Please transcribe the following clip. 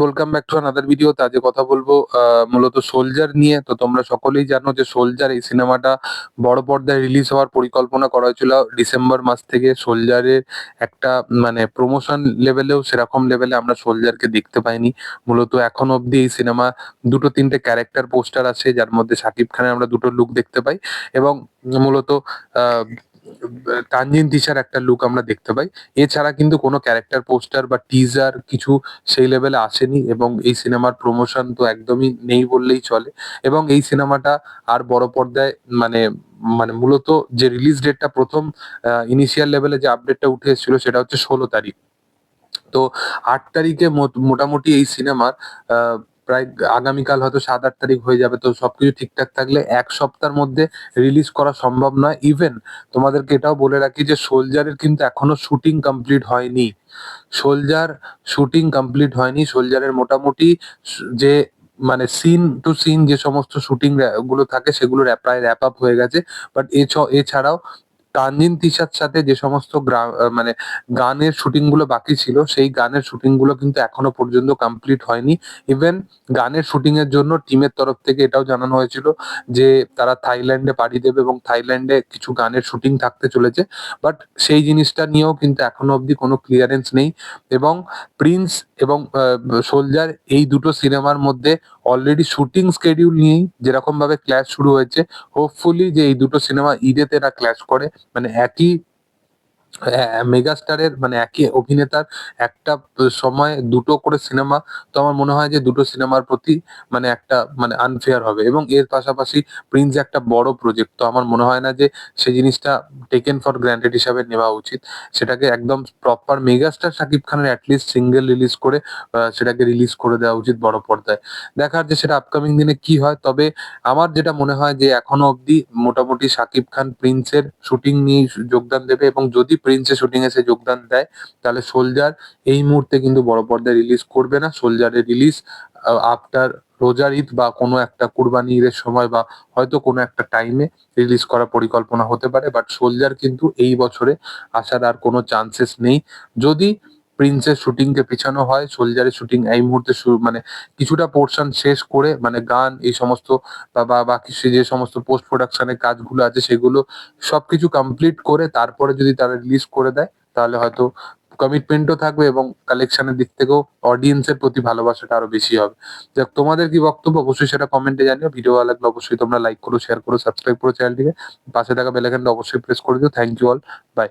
Welcome back to another video তে আজকে কথা বলব মূলত সোলজার নিয়ে। তো তোমরা সকলেই জানো যে সোলজার এই সিনেমাটা বড় পর্দায় রিলিজ হওয়ার পরিকল্পনা করা হয়েছিল ডিসেম্বর মাস থেকে। সোলজারের একটা মানে প্রমোশন লেভেলেও সেরকম লেভেলে আমরা সোলজারকে দেখতে পাইনি। মূলত এখন অবধি এই সিনেমা দুটো তিনটে ক্যারেক্টার পোস্টার আছে, যার মধ্যে শাকিব খানের আমরা দুটো লুক দেখতে পাই। এবং মূলত তানজিন তিশার একটা লুক আমরা দেখতে পাই। এছাড়া কিন্তু কোনো ক্যারেক্টার পোস্টার বা টিজার কিছু সেই লেভেলে আসেনি এবং এই সিনেমার প্রমোশন তো একদমই নেই বললেই চলে। এবং এই সিনেমাটা আর বড় পর্দায় মানে মানে মূলত যে রিলিজ ডেটটা প্রথম ইনিশিয়াল লেভেলে যে আপডেটটা উঠে এসেছিল সেটা হচ্ছে ষোলো তারিখ। তো আট তারিখে মোট- মোটামুটি এই সিনেমার প্রায় আগামীকাল হয়তো সাত আট তারিখ হয়ে যাবে। তো সবকিছু ঠিকঠাক থাকলে এক সপ্তাহের মধ্যে রিলিজ করা সম্ভব নয়। ইভেন তোমাদেরকে এটাও বলে রাখি যে সোলজারের কিন্তু এখনও শুটিং কমপ্লিট হয়নি। সোলজার শুটিং কমপ্লিট হয়নি। সোলজারের মোটামুটি যে মানে সিন টু সিন যে সমস্ত শুটিংগুলো থাকে সেগুলো প্রায় র্যাপ আপ হয়ে গেছে। বাট এছাড়াও তানজিন তিশার সাথে যে সমস্ত মানে গানের শুটিংগুলো বাকি ছিল, সেই গানের শুটিংগুলো কিন্তু এখনও পর্যন্ত কমপ্লিট হয়নি। ইভেন গানের শুটিং এর জন্য টিমের তরফ থেকে এটাও জানানো হয়েছিল যে তারা থাইল্যান্ডে পাড়ি দেবে এবং থাইল্যান্ডে কিছু গানের শুটিং থাকতে চলেছে। বাট সেই জিনিসটা নিয়েও কিন্তু এখনও অবধি কোনো ক্লিয়ারেন্স নেই। এবং প্রিন্স এবং সোলজার এই দুটো সিনেমার মধ্যে অলরেডি শুটিং স্কেডিউল নিয়েই যেরকম ভাবে ক্ল্যাশ শুরু হয়েছে হোপফুলি যে এই দুটো সিনেমা ঈদেতে এরা ক্ল্যাশ করে মানে একই মেগাস্টারের মানে একই অভিনেতার একটা সময় দুটো করে সিনেমা, তো আমার মনে হয় যে দুটো সিনেমার প্রতি মানে একটা মানে আনফেয়ার হবে এবং এর পাশাপাশি প্রিন্স একটা বড় প্রজেক্ট তো আমার মনে হয় না যে সেই জিনিসটা টেকেন ফর গ্র্যান্টেড হিসাবে নেওয়া উচিত। সেটাকে একদম প্রপার মেগাস্টার শাকিব খানের অ্যাটলিস্ট সিঙ্গেল রিলিজ করে সেটাকে রিলিজ করে দেওয়া উচিত বড় পর্দায়। দেখার যে সেটা আপকামিং দিনে কি হয়, তবে আমার যেটা মনে হয় যে এখনও অবধি মোটামুটি শাকিব খান প্রিন্সের শুটিং নিয়ে যোগদান দেবে এবং যদি প্রিন্সের শুটিং এ সে যোগদান দেয়, তাহলে সোলজার এই মুহূর্তে কিন্তু বড় পর্দায় রিলিজ করবে না। সোলজারের রিলিজ আফটার রোজার ঈদ বা কোনো একটা কুরবানি ঈদের সময় বা হয়তো কোনো একটা টাইমে রিলিজ করার পরিকল্পনা হতে পারে। বাট সোলজার কিন্তু এই বছরে আসার আর কোনো চান্সেস নেই। যদি প্রিন্সের শুটিং কে পিছানো হয় সোলজারের শুটিং এই মুহূর্তে মানে কিছুটা পোর্শন শেষ করে মানে গান, এই সমস্ত, বা বাকি যে সমস্ত পোস্ট প্রোডাকশনের কাজগুলো আছে সেগুলো সবকিছু কমপ্লিট করে তারপরে যদি তারা রিলিজ করে দেয়, তাহলে হয়তো কমিটমেন্টও থাকবে এবং কালেকশনের দিক থেকেও অডিয়েন্সের প্রতি ভালোবাসাটা আরও বেশি হবে। যাক, তোমাদের কি বক্তব্য? অবশ্যই সেটা কমেন্টে জানিও। ভিডিও ভালো লাগলে অবশ্যই তোমরা লাইক করো শেয়ার করো সাবস্ক্রাইব করো চ্যানেলটিকে পাশে থাকা বেল আইকনটা অবশ্যই প্রেস করে দিও। Thank you all by